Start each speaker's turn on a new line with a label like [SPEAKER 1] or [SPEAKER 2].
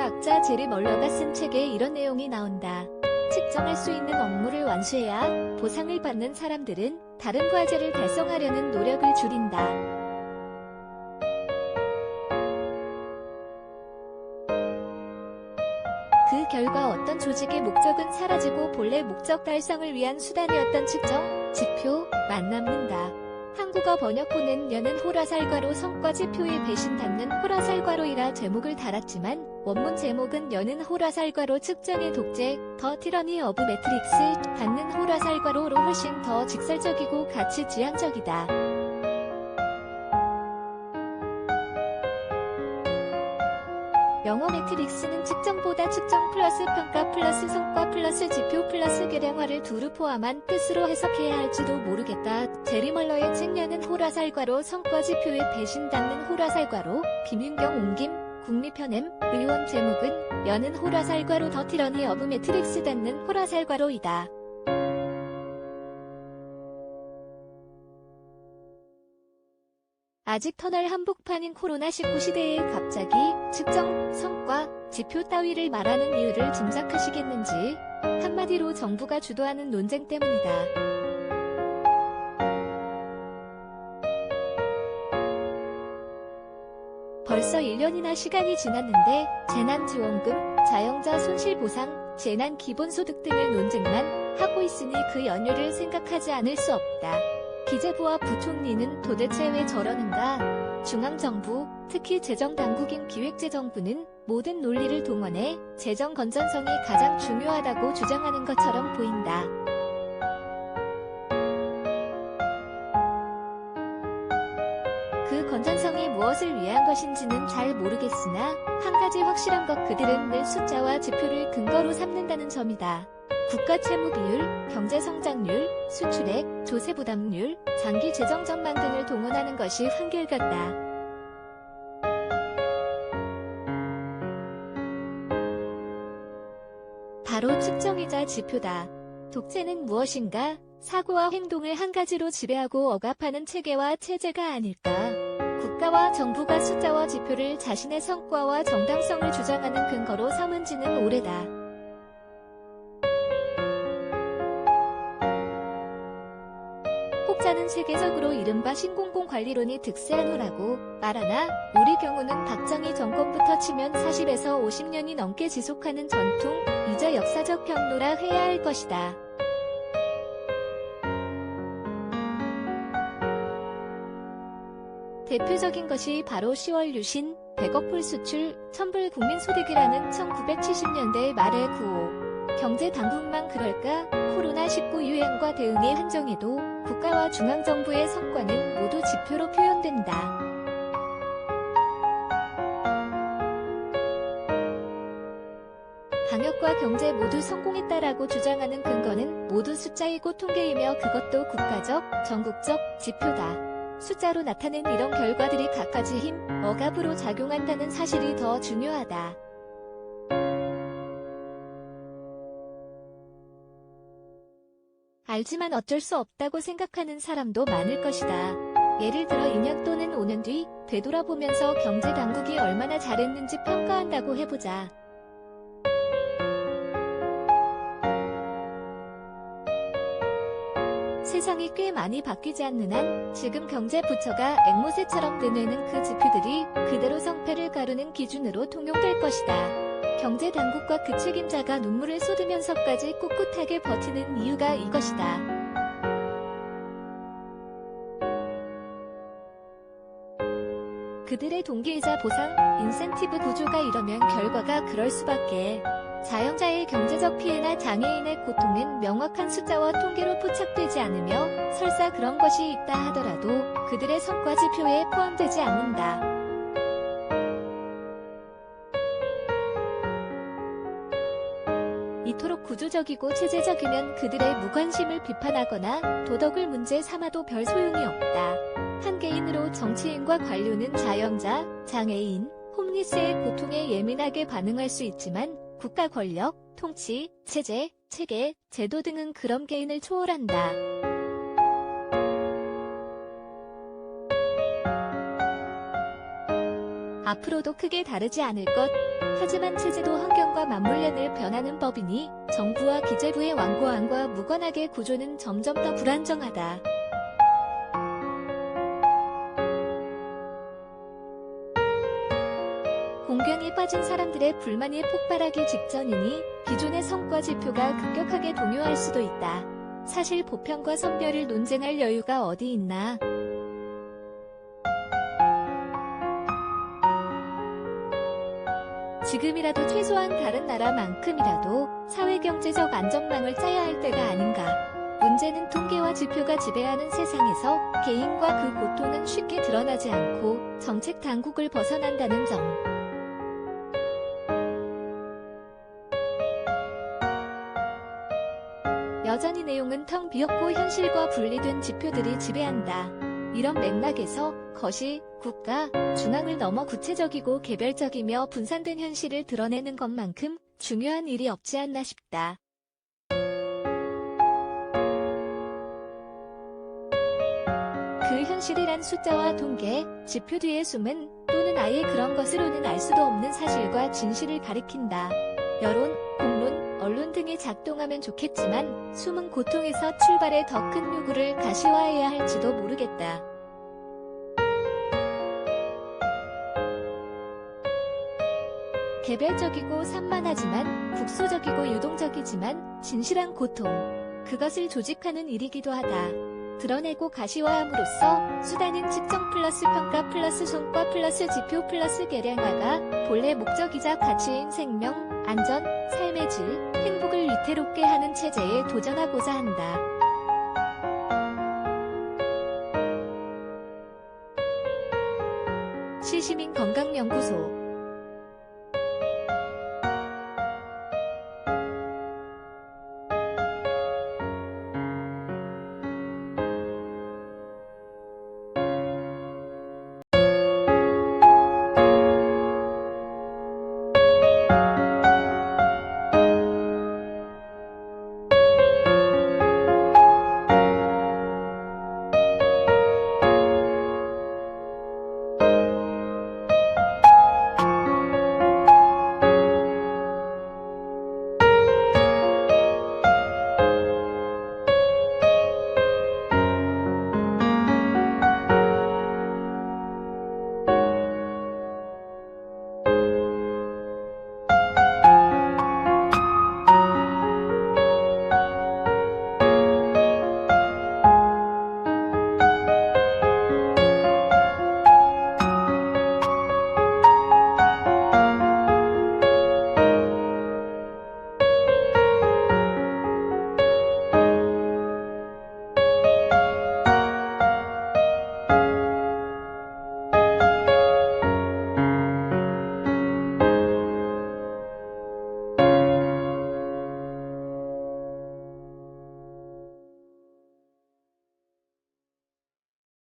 [SPEAKER 1] 심리학자 제리 멀러가 쓴 책에 이런 내용이 나온다. 측정할 수 있는 업무를 완수해야 보상을 받는 사람들은 다른 과제를 달성하려는 노력을 줄인다. 그 결과 어떤 조직의 목적은 사라지고 본래 목적 달성을 위한 수단이었던 측정, 지표 만 남는다. 한국어 번역본은 여는 호라살과로 성과 지표에 배신받는 호라살과로이라 제목을 달았지만 원문 제목은 여는 호라살과로 측정의 독재, 더 티러니 어브 매트릭스, 받는 호라살과로로 훨씬 더 직설적이고 가치 지향적이다. 영어 매트릭스는 측정보다 측정 플러스 평가 플러스 성과 플러스 지표 플러스 계량화를 두루 포함한 뜻으로 해석해야 할지도 모르겠다. 제리 멀러의 책년은 호라살과로 성과 지표에 배신받는 호라살과로 김윤경 옮김 국립현엠 의원 제목은 여는 호라살과로 더 티러니 어브 매트릭스 닫는 호라살과로이다. 아직 터널 한복판인 코로나19 시대에 갑자기 측정, 성과, 지표 따위를 말하는 이유를 짐작하시겠는지 한마디로 정부가 주도하는 논쟁 때문이다. 벌써 1년이나 시간이 지났는데 재난지원금, 자영자 손실보상, 재난기본소득 등을 논쟁만 하고 있으니 그 연유를 생각하지 않을 수 없다. 기재부와 부총리는 도대체 왜 저러는가? 중앙정부, 특히 재정당국인 기획재정부는 모든 논리를 동원해 재정 건전성이 가장 중요하다고 주장하는 것처럼 보인다. 그 건전성이 무엇을 위한 것인지는 잘 모르겠으나 한 가지 확실한 것 그들은 늘 숫자와 지표를 근거로 삼는다는 점이다. 국가 채무 비율, 경제 성장률, 수출액, 조세 부담률, 장기 재정 전망 등을 동원하는 것이 한결같다. 바로 측정이자 지표다. 독재는 무엇인가? 사고와 행동을 한 가지로 지배하고 억압하는 체계와 체제가 아닐까? 국가와 정부가 숫자와 지표를 자신의 성과와 정당성을 주장하는 근거로 삼은 지는 오래다. 혹자는 세계적으로 이른바 신공공 관리론이 득세한 후라고 말하나 우리 경우는 박정희 정권부터 치면 40에서 50년이 넘게 지속하는 전통, 이자 역사적 평로라 해야 할 것이다. 대표적인 것이 바로 10월 유신, 100억 불 수출, 천불 국민소득이라는 1970년대 말의 구호. 경제 당국만 그럴까? 코로나19 유행과 대응에 한정해도 국가와 중앙정부의 성과는 모두 지표로 표현된다. 방역과 경제 모두 성공했다라고 주장하는 근거는 모두 숫자이고 통계이며 그것도 국가적, 전국적 지표다. 숫자로 나타낸 이런 결과들이 갖가지 힘, 억압으로 작용한다는 사실이 더 중요하다. 알지만 어쩔 수 없다고 생각하는 사람도 많을 것이다. 예를 들어 2년 또는 5년 뒤 되돌아보면서 경제 당국이 얼마나 잘했는지 평가한다고 해보자. 세상이 꽤 많이 바뀌지 않는 한 지금 경제 부처가 앵무새처럼 내내는 그 지표들이 그대로 성패를 가르는 기준으로 통용될 것이다. 경제 당국과 그 책임자가 눈물을 쏟으면서까지 꿋꿋하게 버티는 이유가 이것이다. 그들의 동기이자 보상, 인센티브 구조가 이러면 결과가 그럴 수밖에. 자영자의 경제적 피해나 장애인의 고통은 명확한 숫자와 통계로 포착되지 않으며 설사 그런 것이 있다 하더라도 그들의 성과 지표에 포함되지 않는다. 이토록 구조적이고 체제적이면 그들의 무관심을 비판하거나 도덕을 문제 삼아도 별 소용이 없다. 한 개인으로 정치인과 관료는 자영자, 장애인, 홈리스의 고통에 예민하게 반응할 수 있지만 국가 권력, 통치, 체제, 체계, 제도 등은 그런 개인을 초월한다. 앞으로도 크게 다르지 않을 것. 하지만 체제도 환경과 맞물려 늘 변하는 법이니 정부와 기재부의 완고함과 무관하게 구조는 점점 더 불안정하다. 공경에 빠진 사람들의 불만이 폭발하기 직전이니 기존의 성과 지표가 급격하게 동요할 수도 있다. 사실 보편과 선별을 논쟁할 여유가 어디 있나. 지금이라도 최소한 다른 나라만큼이라도 사회경제적 안전망을 짜야 할 때가 아닌가. 문제는 통계와 지표가 지배하는 세상에서 개인과 그 고통은 쉽게 드러나지 않고 정책 당국을 벗어난다는 점. 여전히 내용은 텅 비었고 현실과 분리된 지표들이 지배한다. 이런 맥락에서 것이 국가, 중앙을 넘어 구체적이고 개별적이며 분산된 현실을 드러내는 것만큼 중요한 일이 없지 않나 싶다. 그 현실이란 숫자와 통계, 지표 뒤에 숨은 또는 아예 그런 것으로는 알 수도 없는 사실과 진실을 가리킨다. 여론, 공론, 언론 등이 작동하면 좋겠지만 숨은 고통에서 출발해 더 큰 요구를 가시화해야 할지도 모르겠다. 개별적이고 산만하지만 국소적이고 유동적이지만 진실한 고통. 그것을 조직하는 일이기도 하다. 드러내고 가시화함으로써 수단은 측정 플러스 평가 플러스 성과 플러스 지표 플러스 계량화가 본래 목적이자 가치인 생명, 안전, 삶의 질, 행복을 위태롭게 하는 체제에 도전하고자 한다. 시시민 건강연구소